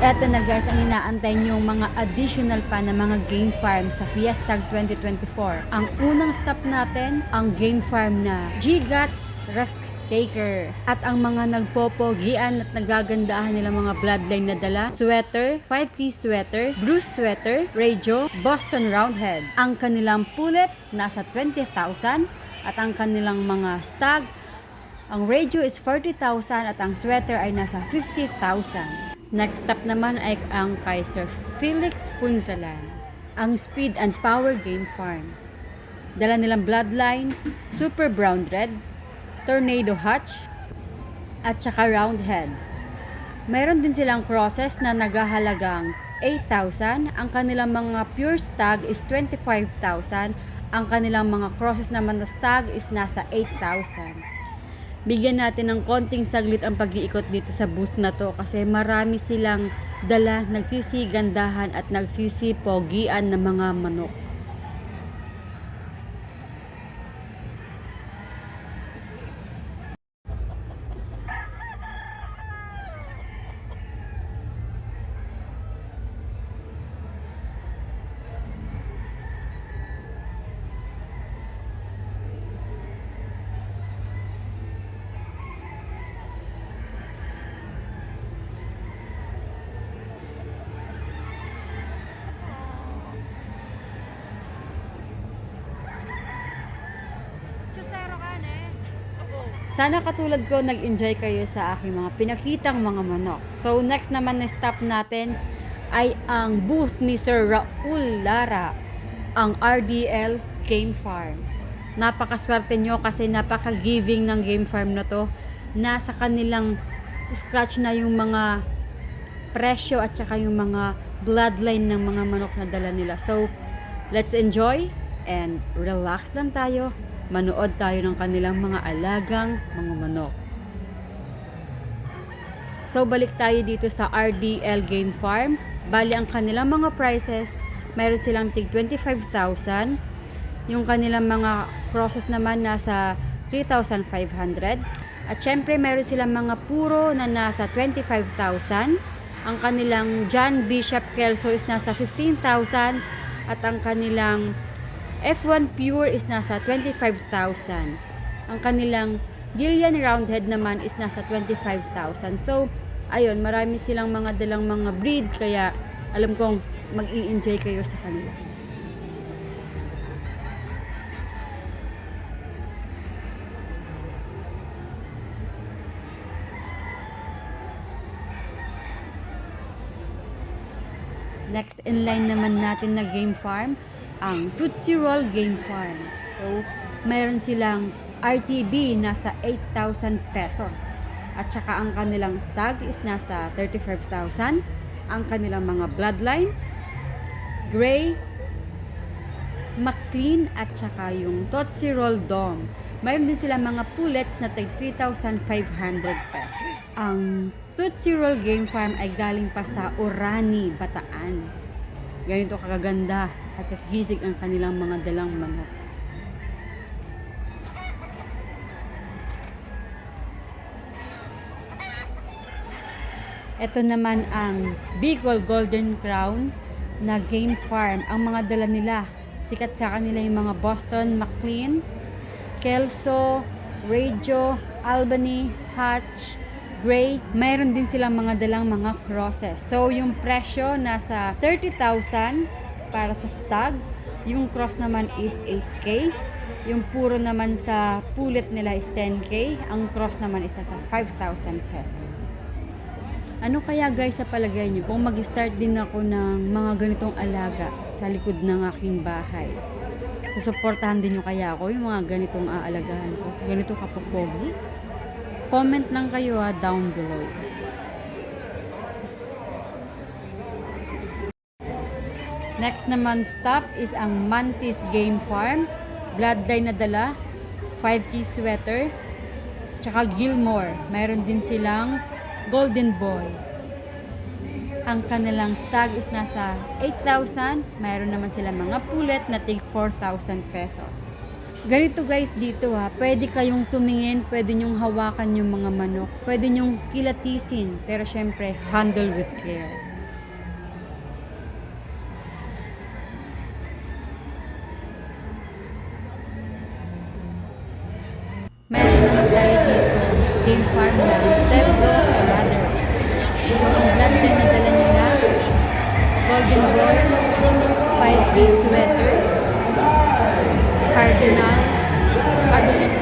Eto na guys, ang inaantay nyo mga additional pa na mga game farm sa Fiesta 2024. Ang unang stop natin, ang game farm na Gigat Rust Taker. At ang mga nagpopogian at nagagandahan nila mga bloodline na dala, sweater, 5 key sweater, Bruce sweater, radio, Boston Roundhead. Ang kanilang pulet, nasa 20,000 at ang kanilang mga stag, ang radio is 40,000 at ang sweater ay nasa 50,000. Next stop naman ay ang Kaiser Felix Punzalan, ang Speed and Power Game Farm. Dala nilang Bloodline, Super Brown Red, Tornado Hutch, at saka Roundhead. Mayroon din silang crosses na nagahalagang 8,000. Ang kanilang mga pure stag is 25,000. Ang kanilang mga crosses naman na stag is nasa 8,000 bigyan natin ng konting saglit ang pag-iikot dito sa booth na to kasi marami silang dala, nagsisigandahan at nagsisipogian ng mga manok. Sana katulad ko nag-enjoy kayo sa aking mga pinakitang mga manok. So next naman na stop natin ay ang booth ni Sir Raul Lara, ang RDL Game Farm. Napakaswerte nyo kasi napaka-giving ng game farm na to. Nasa kanilang scratch na yung mga presyo at saka yung mga bloodline ng mga manok na dala nila. So, let's enjoy and relax lang tayo. Manood tayo ng kanilang mga alagang mga manok. So, balik tayo dito sa RDL Game Farm. Bali, ang kanilang mga prices, mayroon silang tig 25,000. Yung kanilang mga crosses naman nasa 3,500. At syempre, meron silang mga puro na nasa 25,000. Ang kanilang John Bishop Kelso is nasa 15,000. At ang kanilang F1 Pure is nasa 25,000. Ang kanilang Gillian Roundhead naman is nasa 25,000. So, ayun, marami silang mga dalang mga breed kaya alam kong mag-i-enjoy kayo sa kanila. Next in line naman natin na game farm, ang Tootsie Roll Game Farm. So, mayroon silang RTB nasa 8,000 pesos. At saka ang kanilang stag is nasa 35,000. Ang kanilang mga bloodline, gray, McLean at saka yung Tootsie Roll Dome. Mayroon din sila mga pullets na tag 3,500 pesos. Ang Tootsie Roll Game Farm ay galing pa sa Orani, Bataan. Ganito kagaganda at kagisig ang kanilang mga dalang manok. Ito naman ang Bicol Golden Crown na game farm. Ang mga dala nila, sikat sa kanila yung mga Boston McLeans, Kelso, Radio, Albany, Hatch, Gray. Mayroon din silang mga dalang mga crosses. So, yung presyo nasa 30,000 para sa stag. Yung cross naman is 8K. Yung puro naman sa pulit nila is 10K. Ang cross naman is nasa 5,000 pesos. Ano kaya guys sa palagay niyo kung mag-start din ako ng mga ganitong alaga sa likod ng aking bahay? Susuportahan din niyo kaya ako yung mga ganitong aalagahan ko? Ganito kapopogi? Comment lang kayo ha, down below. Next naman stop is ang Mantis Game Farm. Bloodline na dala, 5 key sweater, tsaka Gilmore. Mayroon din silang Golden Boy. Ang kanilang stag is nasa 8,000. Mayroon naman sila mga pulet na tig 4,000 pesos. Ganito guys dito ha, pwede kayong tumingin, pwede nyong hawakan yung mga manok, pwede nyong kilatisin, pero syempre handle with care. Meron na tayo dito, game farm na, Sebdo and others. So, ang vlog na nadala nila, golden boy, 5 piece sweater, Cardinal, Cardinal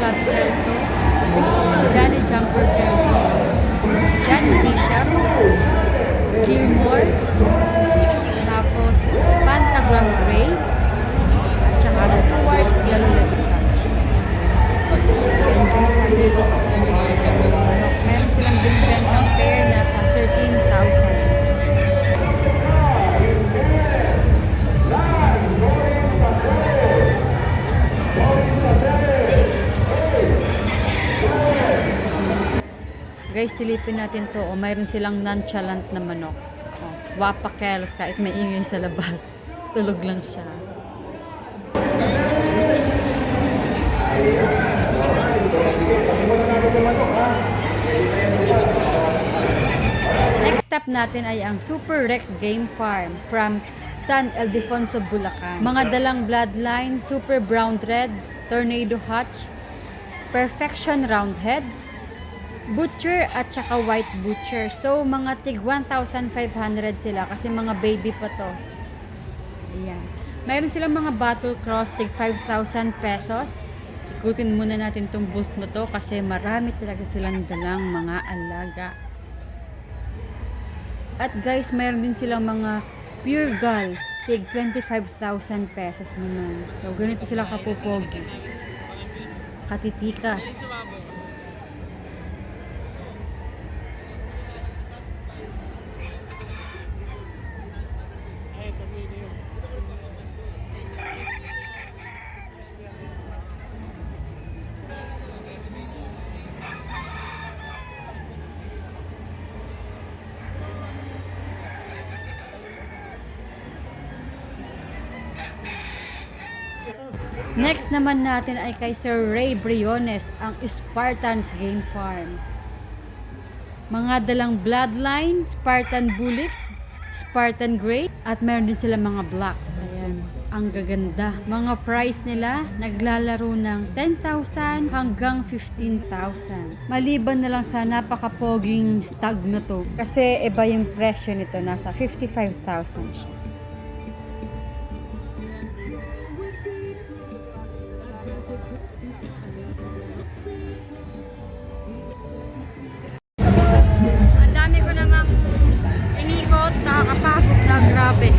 Guys, silipin natin to. O, mayroon silang nonchalant na manok. O, wapakels kahit may ingay sa labas. Tulog lang siya. Next stop natin ay ang Super Rec Game Farm from San Ildefonso, Bulacan. Mga dalang bloodline, Super Brown Red, Tornado Hutch, Perfection Roundhead, Butcher at saka White Butcher. So, mga tig 1,500 sila kasi mga baby pa to. Ayan. Mayroon silang mga battle cross tig 5,000 pesos. Ikutin muna natin tong booth na to kasi marami talaga silang dalang mga alaga. At guys, mayroon din silang mga pure gal tig 25,000 pesos naman. So, ganito sila kapupogi. Katitikas. Next naman natin ay kay Sir Ray Briones, ang Spartans Game Farm. Mga dalang bloodline, Spartan Bullet, Spartan Grey, at meron din sila mga blacks. Ayan. Ang gaganda. Mga price nila, naglalaro ng 10,000 hanggang 15,000. Maliban na lang sa napakapoging stag na to. Kasi iba yung presyo nito, nasa 55,000 siya. Grabe.